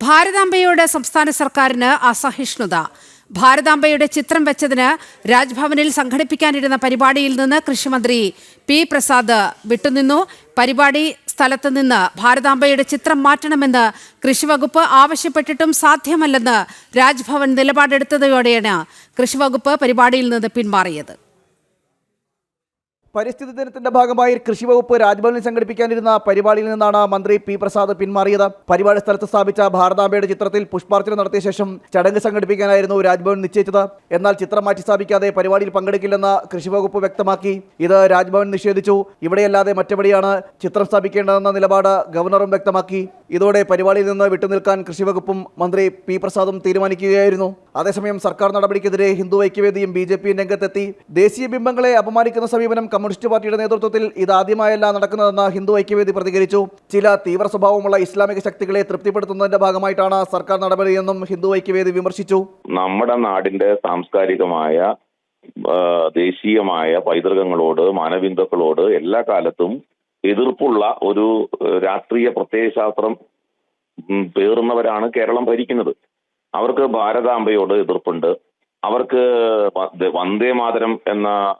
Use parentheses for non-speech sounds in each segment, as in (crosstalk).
ഭാരതാംബയോട് സംസ്ഥാന സർക്കാരിന് അസഹിഷ്ണുത. ഭാരതാംബയുടെ ചിത്രം വെച്ചതിന് രാജ്ഭവനിൽ സംഘടിപ്പിക്കാനിരുന്ന പരിപാടിയിൽ നിന്ന് കൃഷിമന്ത്രി പി പ്രസാദ് വിട്ടുനിന്നു. പരിപാടി സ്ഥലത്ത് നിന്ന് ഭാരതാംബയുടെ ചിത്രം മാറ്റണമെന്ന് കൃഷിവകുപ്പ് ആവശ്യപ്പെട്ടിട്ടും സാധ്യമല്ലെന്ന് രാജ്ഭവൻ നിലപാടെടുത്തതോടെയാണ് കൃഷിവകുപ്പ് പരിപാടിയിൽ നിന്ന് പിന്മാറിയത്. പരിസ്ഥിതി ദിനത്തിന്റെ ഭാഗമായി കൃഷി വകുപ്പ് രാജ്ഭവനിൽ സംഘടിപ്പിക്കാനിരുന്ന പരിപാടിയിൽ നിന്നാണ് മന്ത്രി പി പ്രസാദ് പിന്മാറിയത്. പരിപാടി സ്ഥലത്ത് സ്ഥാപിച്ച ഭാരതാംബയുടെ ചിത്രത്തിൽ പുഷ്പാർച്ചന നടത്തിയ ശേഷം ചടങ്ങ് സംഘടിപ്പിക്കാനായിരുന്നു രാജ്ഭവൻ നിശ്ചയിച്ചത്. എന്നാൽ ചിത്രം മാറ്റി സ്ഥാപിക്കാതെ പരിപാടിയിൽ പങ്കെടുക്കില്ലെന്ന് കൃഷി വകുപ്പ് വ്യക്തമാക്കി. ഇത് രാജ്ഭവൻ നിഷേധിച്ചു. ഇവിടെയല്ലാതെ മറ്റെവിടെയാണ് ചിത്രം സ്ഥാപിക്കേണ്ടതെന്ന നിലപാട് ഗവർണറും വ്യക്തമാക്കി. ഇതോടെ പരിപാടിയിൽ നിന്ന് വിട്ടുനിൽക്കാൻ കൃഷി വകുപ്പും മന്ത്രി പി പ്രസാദും തീരുമാനിക്കുകയായിരുന്നു. അതേസമയം സർക്കാർ നടപടിക്കെതിരെ ഹിന്ദു ഐക്യവേദിയും ബി ജെ പിയും രംഗത്തെത്തി. ദേശീയ ബിംബങ്ങളെ അപമാനിക്കുന്ന സമീപനം കമ്മ്യൂണിസ്റ്റ് പാർട്ടിയുടെ നേതൃത്വത്തിൽ ഇതാദ്യമായല്ല നടക്കുന്നതെന്ന് ഹിന്ദു ഐക്യവേദി പ്രതികരിച്ചു. ചില തീവ്ര സ്വഭാവമുള്ള ഇസ്ലാമിക ശക്തികളെ തൃപ്തിപ്പെടുത്തുന്നതിന്റെ ഭാഗമായിട്ടാണ് സർക്കാർ നടപടിയെന്നും ഹിന്ദു ഐക്യവേദി വിമർശിച്ചു. നമ്മുടെ നാടിന്റെ സാംസ്കാരികമായ ദേശീയമായ പൈതൃകങ്ങളോട് മാനവിന്ദുക്കളോട് എല്ലാ കാലത്തും എതിർപ്പുള്ള ഒരു രാഷ്ട്രീയ പ്രത്യയശാസ്ത്രം പേറുന്നവരാണ് കേരളം ഭരിക്കുന്നത്. അവർക്ക് ഭാരതാംബയോട് എതിർപ്പുണ്ട്. അവർക്ക് വന്ദേ മാതരം എന്ന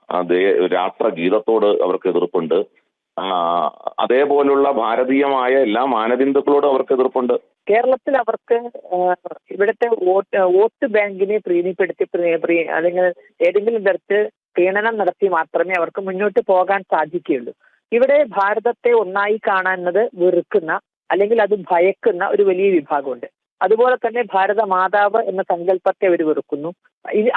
രാഷ്ട്രഗീതത്തോട് അവർക്ക് എതിർപ്പുണ്ട്. അതേപോലുള്ള ഭാരതീയമായ എല്ലാ മാനവിന്ദുക്കളോടും അവർക്ക് എതിർപ്പുണ്ട്. കേരളത്തിൽ അവർക്ക് ഇവിടുത്തെ വോട്ട് വോട്ട് ബാങ്കിനെ പ്രീതിപ്പെടുത്തി പ്രീ- പ്രീ- അല്ലെങ്കിൽ ഏതെങ്കിലും തരത്തിൽ പ്രീണനം നടത്തി മാത്രമേ അവർക്ക് മുന്നോട്ട് പോകാൻ സാധിക്കുകയുള്ളൂ. ഇവിടെ ഭാരതത്തെ ഒന്നായി കാണുന്നത് വെറുക്കുന്ന അല്ലെങ്കിൽ അത് ഭയക്കുന്ന ഒരു വലിയ വിഭാഗമുണ്ട്. അതുപോലെ തന്നെ ഭാരത മാതാവ് എന്ന സങ്കല്പത്തെ അവർ വെറുക്കുന്നു.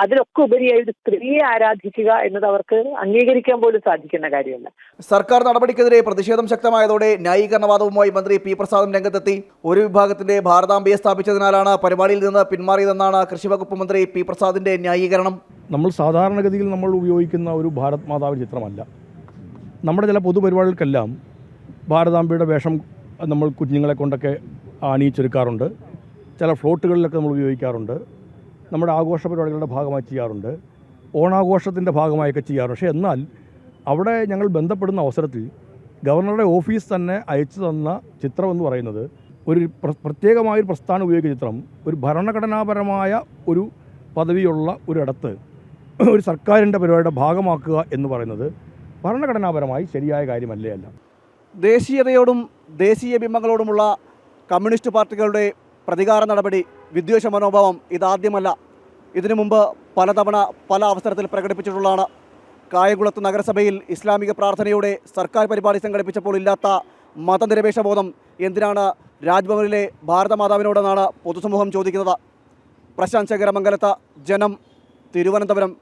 അതിലൊക്കെ ഉപരിയായി ഒരു സ്ത്രീയെ ആരാധിക്കുക എന്നത് അവർക്ക് അംഗീകരിക്കാൻ പോലും സാധിക്കുന്ന കാര്യമല്ല. സർക്കാർ നടപടിക്കെതിരെ പ്രതിഷേധം ശക്തമായതോടെ ന്യായീകരണവാദവുമായി മന്ത്രി പി പ്രസാദും രംഗത്തെത്തി. ഒരു വിഭാഗത്തിന്റെ ഭാരതാംബയെ സ്ഥാപിച്ചതിനാലാണ് പരിപാടിയിൽ നിന്ന് പിന്മാറിയതെന്നാണ് കൃഷിവകുപ്പ് മന്ത്രി പി പ്രസാദിന്റെ ന്യായീകരണം. നമ്മൾ സാധാരണഗതിയിൽ നമ്മൾ ഉപയോഗിക്കുന്ന ഒരു ഭാരത് മാതാവ് ചിത്രമല്ല. നമ്മുടെ ചില പൊതുപരിപാടികൾക്കെല്ലാം ഭാരതാംബയുടെ വേഷം നമ്മൾ കുഞ്ഞുങ്ങളെ കൊണ്ടൊക്കെ അണിയിച്ചൊരുക്കാറുണ്ട് ചില ഫ്ലോട്ടുകളിലൊക്കെ നമ്മൾ ഉപയോഗിക്കാറുണ്ട്. നമ്മുടെ ആഘോഷ പരിപാടികളുടെ ഭാഗമായി ചെയ്യാറുണ്ട്. ഓണാഘോഷത്തിന്റെ ഭാഗമായൊക്കെ ചെയ്യാറുണ്ട്. പക്ഷേ എന്നാൽ അവിടെ ഞങ്ങൾ ബന്ധപ്പെടുന്ന അവസരത്തിൽ ഗവർണറുടെ ഓഫീസ് തന്നെ അയച്ചു തന്ന ചിത്രം എന്ന് പറയുന്നത് ഒരു പ്ര- പ്രത്യേകമായൊരു പ്രസ്ഥാനം ഉപയോഗിക്കുന്ന ചിത്രം. ഒരു ഭരണഘടനാപരമായ ഒരു പദവിയുള്ള ഒരിടത്ത് (clears throat) ഒരു സർക്കാരിന്റെ പരിപാടിയുടെ ഭാഗമാക്കുക എന്ന് പറയുന്നത് ഭരണഘടനാപരമായി ശരിയായ കാര്യമല്ലേ അല്ല. ദേശീയതയോടും ദേശീയ ബിംബങ്ങളോടുമുള്ള കമ്മ്യൂണിസ്റ്റ് പാർട്ടികളുടെ പ്രതികാര നടപടി വിദ്വേഷ മനോഭാവം ഇതാദ്യമല്ല. ഇതിനു മുമ്പ് പലതവണ പല അവസരത്തിൽ പ്രകടിപ്പിച്ചിട്ടുള്ളതാണ്. കായംകുളത്ത് നഗരസഭയിൽ ഇസ്ലാമിക പ്രാർത്ഥനയുടെ സർക്കാർ പരിപാടി സംഘടിപ്പിച്ചപ്പോൾ ഇല്ലാത്ത മതനിരപേക്ഷ ബോധം എന്തിനാണ് രാജ്ഭവനിലെ ഭാരതമാതാവിനോടെന്നാണ് പൊതുസമൂഹം ചോദിക്കുന്നത്. പ്രശാന്ത് ശേഖരമംഗലത്ത് ജനം തിരുവനന്തപുരം.